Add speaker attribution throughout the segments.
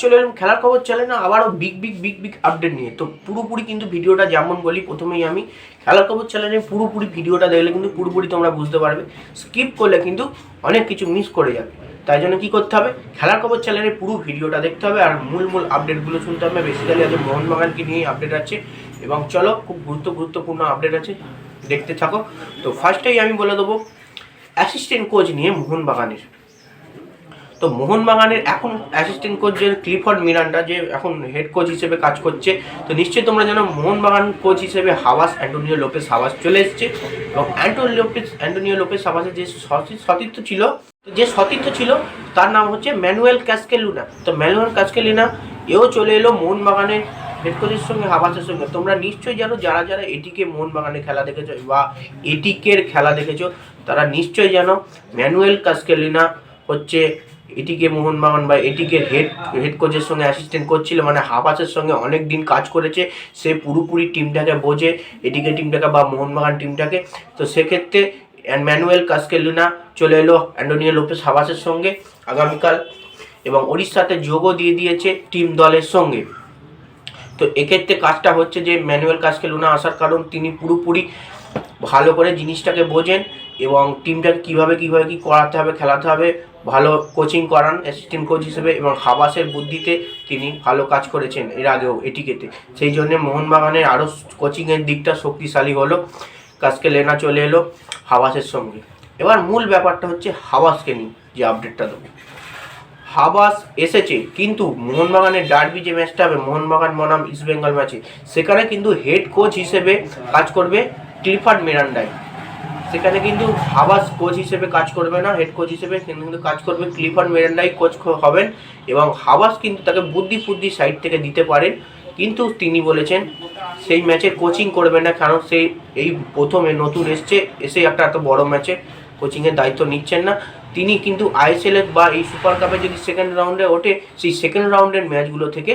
Speaker 1: চলে এলাম খেলার খবর চলে না আবারও big big big big update নিয়ে। তো পুরোপুরি কিন্তু ভিডিওটা যেমন বলি, প্রথমেই আমি খেলার খবর চ্যানেলে পুরোপুরি ভিডিওটা দেখলে কিন্তু পুরোপুরি তোমরা বুঝতে পারবে। স্কিপ করলে কিন্তু অনেক কিছু মিস করে যাবে। তাই জন্য কি করতে হবে? খেলার খবর চ্যানেলে পুরো ভিডিওটা দেখতে হবে আর মূল মূল আপডেটগুলো শুনতে হবে। বেসিক্যালি আজ মোহনবাগানকে নিয়ে আপডেট আছে এবং চলো খুব গুরুত্ব, গুরুত্বপূর্ণ আপডেট আছে। দেখতে থাকো। তো ফার্স্টেই আমি বলে দেবো অ্যাসিস্ট্যান্ট কোচ নিয়ে মোহনবাগানের। তো মোহনবাগানের এখন অ্যাসিস্ট্যান্ট কোচ যে ক্লিফর্ড মিরান্ডা যে এখন হেড কোচ হিসেবে কাজ করছে, তো নিশ্চয়ই তোমরা জানো মোহনবাগান কোচ হিসেবে হাওয়াস, অ্যান্টোনিও লোপেস হাওয়াস চলে এসছে। এবং অ্যান্টোনিও লোপেস অ্যান্টোনিও লোপেস হাওয়াসের যে সতী- সতীর্থ ছিল যে সতীর্থ ছিল, তার নাম হচ্ছে ম্যানুয়েল ক্যাসকেলুনা। তো ম্যানুয়েল ক্যাসকেলিনা, এও চলে এলো মোহনবাগানের হেড কোচের সঙ্গে হাবাসের সঙ্গে। তোমরা নিশ্চয়ই জানো, যারা যারা এটিকে মোহনবাগানের খেলা দেখেছ বা এটিকের খেলা দেখেছ, তারা নিশ্চয়ই জানো ম্যানুয়েল কাসকেলিনা হচ্ছে এটিকে মোহনবাগান বা এটিকে হেড হেড কোচের সঙ্গে অ্যাসিস্ট্যান্ট কোচ ছিল মানে হাবাসের সঙ্গে অনেক দিন কাজ করেছে, সে পুরোপুরি টিমটাকে বোঝে এটিকে টিমটাকে বা মোহনবাগান টিমটাকে তো সেক্ষেত্রে ম্যানুয়েল কাসকেলিনা চলে এলো অ্যান্ডোনিও লোপেস হাবাসের সঙ্গে আগামীকাল এবং ওড়িশাতে যোগও দিয়ে দিয়েছে টিম দলের সঙ্গে। তো এক্ষেত্রে কাজটা হচ্ছে যে ম্যানুয়াল কাজকে লুনা আসার কারণ, তিনি পুরোপুরি ভালো করে জিনিসটাকে বোঝেন এবং টিমটাকে কীভাবে কীভাবে কী করাতে হবে, খেলাতে হবে, ভালো কোচিং করান অ্যাসিস্ট্যান্ট কোচ হিসেবে এবং হাবাসের বুদ্ধিতে তিনি ভালো কাজ করেছেন এর আগেও এটিকেতে। সেই জন্যে মোহনবাগানের আরও কোচিংয়ের দিকটা শক্তিশালী হলো। কাজকে লেনা চলে এলো হাবাসের সঙ্গে। এবার মূল ব্যাপারটা হচ্ছে হাবাসকে নিয়ে যে আপডেটটা দেবো। হাবাস এসেছে, কিন্তু মোহনবাগানের ডার্বি যে ম্যাচটা হবে, মোহনবাগান বনাম ইস্টবেঙ্গল ম্যাচে সেখানে কিন্তু হেড কোচ হিসেবে কাজ করবে ক্লিফার্ড মেরান্ডাই। সেখানে কিন্তু হাবাস কোচ হিসেবে কাজ করবে না, হেড কোচ হিসেবে কিন্তু কাজ করবে ক্লিফার্ড মেরান্ডাই কোচ হবেন এবং হাবাস কিন্তু তাকে বুদ্ধি ফুদ্ধি সাইড থেকে দিতে পারেন কিন্তু তিনি বলেছেন, সেই ম্যাচে কোচিং করবে না, কারণ সেই এই প্রথমে নতুন এসছে, এসে একটা এত বড় ম্যাচে কোচিংয়ের দায়িত্ব নিচ্ছেন না। তিনি কিন্তু আইএসএল বা এই সুপার কাপে যদি সেকেন্ড রাউন্ডে ওঠে, সেই সেকেন্ড রাউন্ডের ম্যাচগুলো থেকে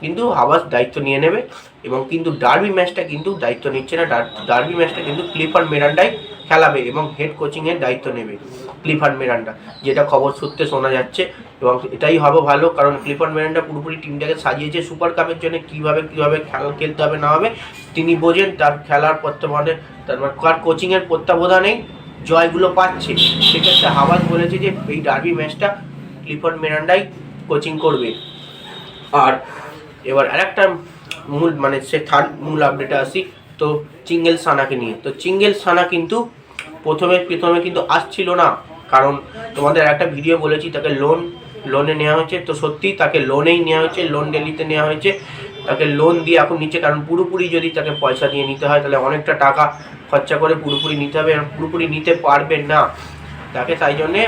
Speaker 1: কিন্তু হাবাস দায়িত্ব নিয়ে নেবে এবং কিন্তু ডার্বি ম্যাচটা কিন্তু দায়িত্ব নিচ্ছে না। ডার- ডার্বি ম্যাচটা কিন্তু ক্লিফার্ড মেরান্ডাই খেলাবে এবং হেড কোচিংয়ের দায়িত্ব নেবে ক্লিফার্ড মেরান্ডা যেটা খবর সূত্রে শোনা যাচ্ছে এবং এটাই হবে ভালো কারণ ক্লিফার্ড মেরান্ডা পুরোপুরি টিমটাকে সাজিয়েছে সুপার কাপের জন্য, কীভাবে কীভাবে খেলা খেলতে হবে না হবে তিনি বোঝেন তার খেলার প্রত্যাবধানে তার মানে তার কোচিংয়ের প্রত্যাবধানেই জয়গুলো পাচ্ছে। সেক্ষেত্রে হাওয়াজ বলেছে যে এই ডার্বি ম্যাচটা ক্লিফোর্ড মেরান্ডাই কোচিং করবে। আর এবার আরেকটা মূল মানে সে থার্ড মূল আপডেটে আসি, তো চিঙ্গেল সানাকে নিয়ে। তো চিঙ্গেল সানা কিন্তু প্রথমে প্রথমে কিন্তু আসছিল না, কারণ তোমাদের একটা ভিডিও বলেছি, তাকে লোন লোনে নেওয়া হয়েছে। তো সত্যিই তাকে লোনেই নেওয়া হয়েছে লোন ডেলিতে নেওয়া হয়েছে। তাকে লোন দিয়ে এখন নিচ্ছে, কারণ পুরোপুরি যদি তাকে পয়সা দিয়ে নিতে হয়, তাহলে অনেকটা টাকা খরচা করে পুরোপুরি নিতে হবে, আর পুরোপুরি নিতে পারবে না। তাকে তাই জন্যে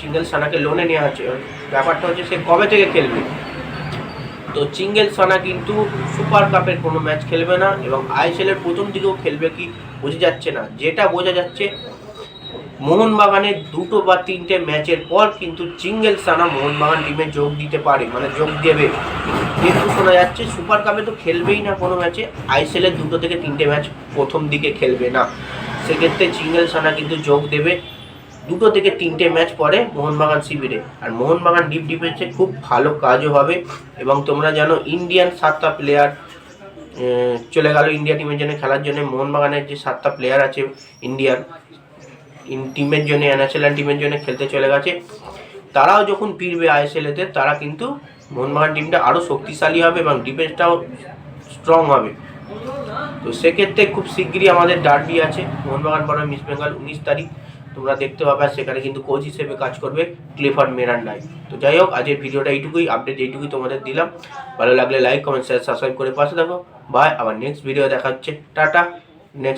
Speaker 1: চিঙ্গেল সানাকে লোনে নেওয়া হচ্ছে। ব্যাপারটা হচ্ছে সে কবে থেকে খেলবে? তো চিঙ্গেল সানা কিন্তু সুপার কাপের কোনো ম্যাচ খেলবে না এবং আইএসএল এর প্রথম দিকেও খেলবে কি বোঝা যাচ্ছে না। যেটা বোঝা যাচ্ছে, মোহনবাগানের দুটো বা তিনটে ম্যাচের পর কিন্তু চিঙ্গেল সানা মোহনবাগান টিমে যোগ দিতে পারে মানে যোগ দেবে। কিন্তু শোনা যাচ্ছে সুপার কাপে তো খেলবেই না কোনো ম্যাচে, আইএসএল এর দুটো থেকে তিনটে ম্যাচ প্রথম দিকে খেলবে না। সেক্ষেত্রে চিঙ্গেল সানা কিন্তু যোগ দেবে। দুটো থেকে তিনটে ম্যাচ পরে মোহনবাগান শিবিরে। আর মোহনবাগান ডিপ ডিফেন্সে খুব ভালো কাজও হবে এবং তোমরা জানো ইন্ডিয়ান সাতটা প্লেয়ার চলে গেল ইন্ডিয়া টিমের জন্য খেলার জন্য। মোহনবাগানের যে সাতটা প্লেয়ার আছে ইন্ডিয়ান টিমের জন্য ন্যাশনাল টিমের জন্য খেলতে চলে গেছে। তারাও যখন ফিরবে আইএসএলেতে তারা কিন্তু মোহনবাগান টিমটা আরও শক্তিশালী হবে এবং ডিফেন্সটাও স্ট্রং হবে। তো সেক্ষেত্রে খুব শিগগিরই আমাদের ডার্বি আছে। মোহনবাগান বনাম ইস্ট বেঙ্গল উনিশ তারিখ। তোমরা দেখতে পাবে আর সেখানে কিন্তু কোচ হিসেবে কাজ করবে ক্লিফার মেরান্ডাই তো যাই হোক, আজকের ভিডিওটা এইটুকুই আপডেট এইটুকুই তোমাদের দিলাম। ভালো লাগলে লাইক কমেন্ট শেয়ার সাবস্ক্রাইব করে পাশে থাকো। বাই আবার নেক্সট ভিডিও দেখা হচ্ছে। টাটা।